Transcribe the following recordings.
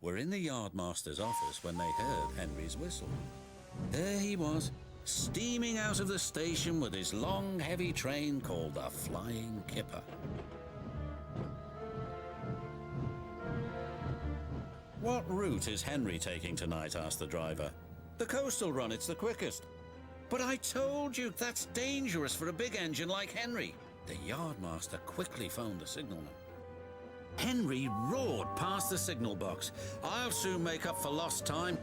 were in the yardmaster's office when they heard Henry's whistle. There he was, steaming out of the station with his long, heavy train called the Flying Kipper. What route is Henry taking tonight? asked the driver. The coastal run, it's the quickest. But I told you that's dangerous for a big engine like Henry. The yardmaster quickly phoned the signalman. Henry roared past the signal box. I'll soon make up for lost time.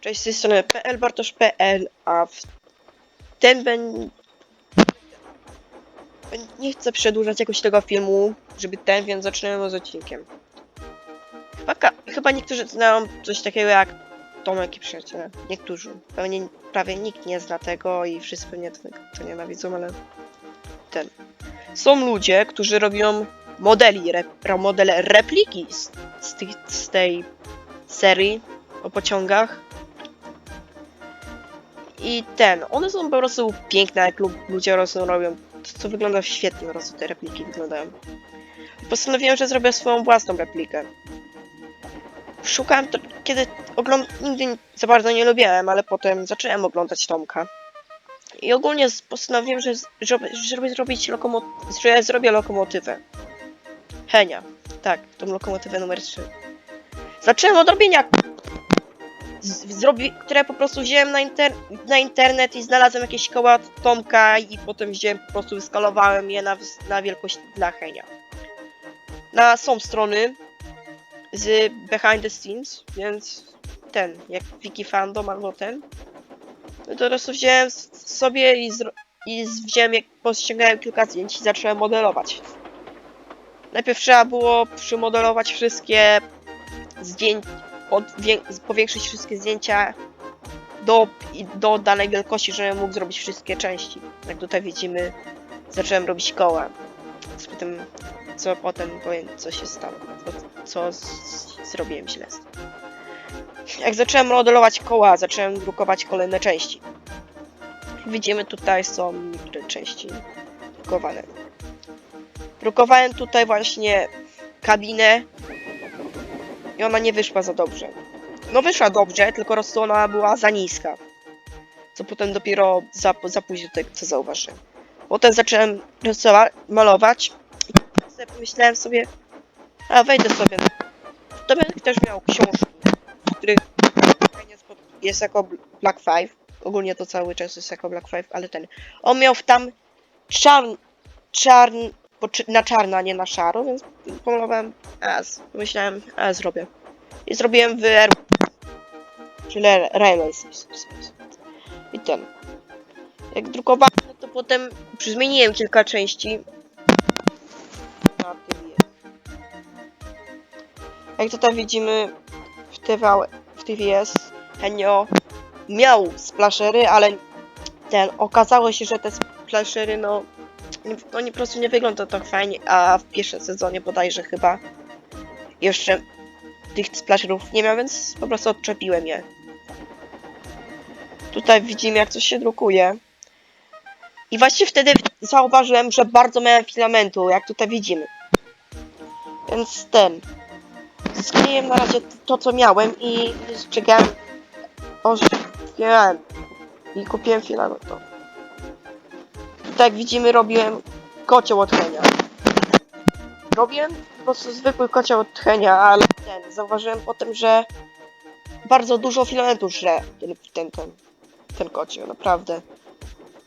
Cześć, z tej strony PL a w ten ben... Nie chcę przedłużać jakoś tego filmu, żeby ten, więc zaczynamy z odcinkiem. Chyba, ka- chyba niektórzy znają coś takiego jak Tomek i przyjaciele. Niektórzy. Pewnie prawie nikt nie zna tego i wszyscy pewnie to, to nienawidzą, ale ten. Są ludzie, którzy robią modeli, rep, modele repliki z, z, z tej serii o pociągach. I ten, one są po prostu piękne, jak lu- ludzie prostu robią, to, co wygląda świetnie, po prostu te repliki wyglądają. Postanowiłem, że zrobię swoją własną replikę. Szukałem to, kiedy ogląd... nigdy za bardzo nie lubiłem, ale potem zacząłem oglądać Tomka. I ogólnie postanowiłem, że, z- że, że zrobię zrobić lokomo... że zrobię lokomotywę. Henia. Tak, tą lokomotywę numer 3. Zacząłem od robienia zrobi, które po prostu wziąłem na, inter, na internet i znalazłem jakieś koła Tomka i potem wziąłem, po prostu wyskalowałem je na, na wielkość dla Henia. Na są strony z behind the scenes, więc ten, jak Wiki Fandom albo ten. No to po prostu wziąłem sobie i, i z- wziąłem, jak pościągałem kilka zdjęć i zacząłem modelować. Najpierw trzeba było przymodelować wszystkie zdjęcia, powiększyć wszystkie zdjęcia do, do danej wielkości, żebym mógł zrobić wszystkie części. Jak tutaj widzimy, zacząłem robić koła. Co potem, co potem powiem, co się stało, co, co z, zrobiłem źle. Jak zacząłem modelować koła, zacząłem drukować kolejne części. Widzimy, tutaj są niektóre części drukowane. Drukowałem tutaj właśnie kabinę i ona nie wyszła za dobrze. No wyszła dobrze, tylko po prostu ona była za niska. Co potem dopiero za, za późno tego co zauważyłem. Potem zacząłem rysować, malować i pomyślałem sobie, a wejdę sobie. To będę też miał których jest, jako Black Five. Ogólnie to cały czas jest jako Black Five, ale ten. On miał tam czarn, czarn, na czarno, a nie na szaro, więc pomalowałem, a z- pomyślałem, a zrobię. I zrobiłem w R... Czyli Railways. I ten. Jak drukowałem, to potem zmieniłem kilka części. Jak tutaj widzimy w, TV, w TVS, Henio miał splashery, ale ten, okazało się, że te splashery, no, no nie, po prostu nie wygląda tak fajnie, a w pierwszym sezonie bodajże chyba jeszcze tych splasherów nie miał, więc po prostu odczepiłem je. Tutaj widzimy jak coś się drukuje. I właśnie wtedy zauważyłem, że bardzo miałem filamentu, jak tutaj widzimy. Więc ten. Skleiłem na razie to, co miałem i czekałem. O, wiem. I kupiłem filamentu. Tutaj jak widzimy robiłem kocioł od. Robiłem po prostu zwykły kocioł od ale ten, zauważyłem potem, że bardzo dużo filamentu żre ten, ten, ten, ten kocioł, naprawdę.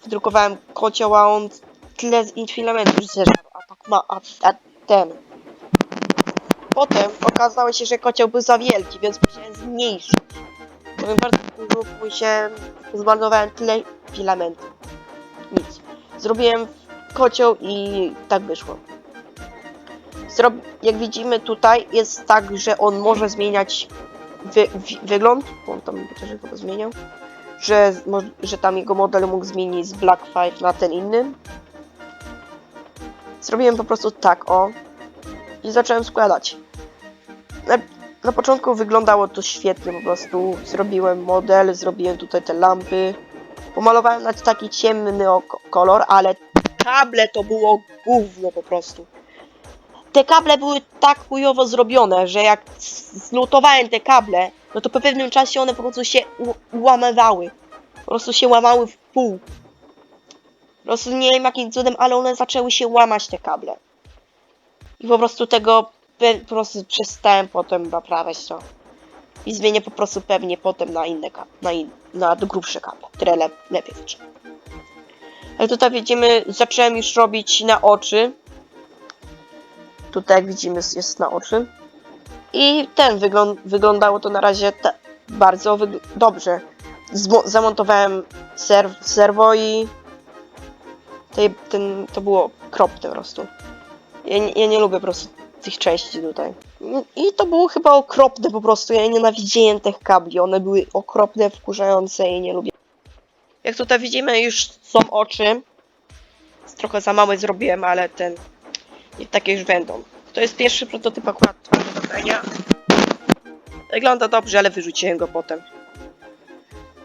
Wydrukowałem kocioł, a on tyle filamentu zeżarł, a tak ma, a, a ten. Potem okazało się, że kocioł był za wielki, więc musiałem zmniejszyć. Bardzo dużo, musiałem, zmarnowałem tyle filamentu. Nic. Zrobiłem kocioł i tak wyszło. Zrob jak widzimy tutaj jest tak, że on może zmieniać wy wi- wygląd, bo on tam też chyba zmieniał, że, że tam jego model mógł zmienić z Black 5 na ten inny. Zrobiłem po prostu tak, o. I zacząłem składać. Na, początku wyglądało to świetnie, po prostu zrobiłem model, zrobiłem tutaj te lampy. Pomalowałem na taki ciemny kolor, ale kable to było gówno po prostu. te kable były tak chujowo zrobione, że jak zlutowałem te kable, no to po pewnym czasie one po prostu się ułamywały. Po prostu się łamały w pół. Po prostu nie wiem jakim cudem, ale one zaczęły się łamać te kable. I po prostu tego po prostu przestałem potem naprawiać to. I zmienię po prostu pewnie potem na inne kable, na, in, na grubsze kable, które le, lepiej wytrzyma. Ale tutaj widzimy, zacząłem już robić na oczy. Tutaj jak widzimy jest na oczy. I ten wyglą wyglądało to na razie bardzo dobrze. Zmo zamontowałem serw serwo i te, ten, to było kropne po prostu. Ja, ja nie lubię po prostu tych części tutaj. I to było chyba okropne po prostu. Ja nienawidziłem tych kabli. One były okropne, wkurzające i nie lubię. Jak tutaj widzimy, już są oczy. Trochę za małe zrobiłem, ale ten. Niech takie już będą. To jest pierwszy prototyp akurat. Wygląda dobrze, ale wyrzuciłem go potem.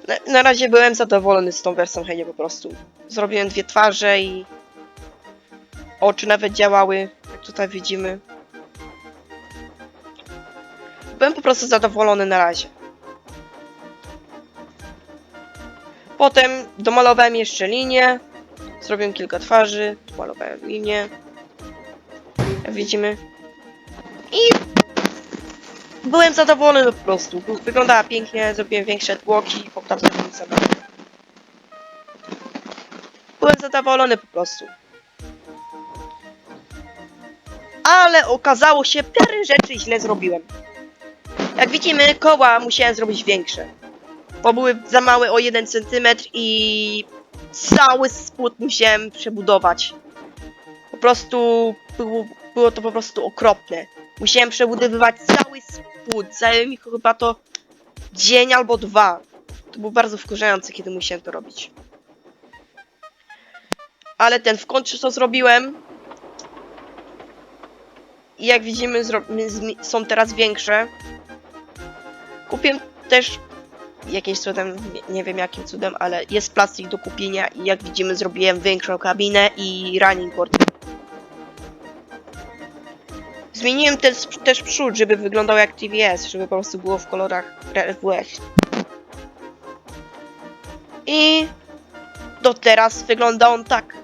Na, na razie byłem zadowolony z tą wersją Henia po prostu. Zrobiłem dwie twarze i oczy nawet działały, jak tutaj widzimy. Byłem po prostu zadowolony na razie. Potem domalowałem jeszcze linię. Zrobiłem kilka twarzy, domalowałem linię. Jak widzimy. I byłem zadowolony po prostu. Wyglądała pięknie, zrobiłem większe tłoki, poprawdziłem sobie. Byłem zadowolony po prostu. Ale okazało się, parę rzeczy źle zrobiłem. Jak widzimy, koła musiałem zrobić większe. Bo były za małe o 1 cm i cały spód musiałem przebudować. Po prostu było, było to po prostu okropne. Musiałem przebudowywać cały spód. Zajęło mi chyba to dzień albo dwa. To było bardzo wkurzające, kiedy musiałem to robić. Ale ten w końcu to zrobiłem. I jak widzimy, są teraz większe. Kupiłem też jakimś cudem, nie- wiem jakim cudem, ale jest plastik do kupienia i jak widzimy zrobiłem większą kabinę i running board. Zmieniłem też, też przód, żeby wyglądał jak TVS, żeby po prostu było w kolorach RWS. I do teraz wygląda on tak.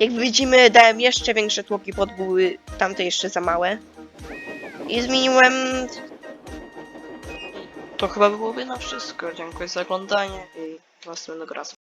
Jak widzimy, dałem jeszcze większe tłoki, pod były tamte jeszcze za małe. I zmieniłem to chyba byłoby na wszystko. Dziękuję za oglądanie i do następnego razu.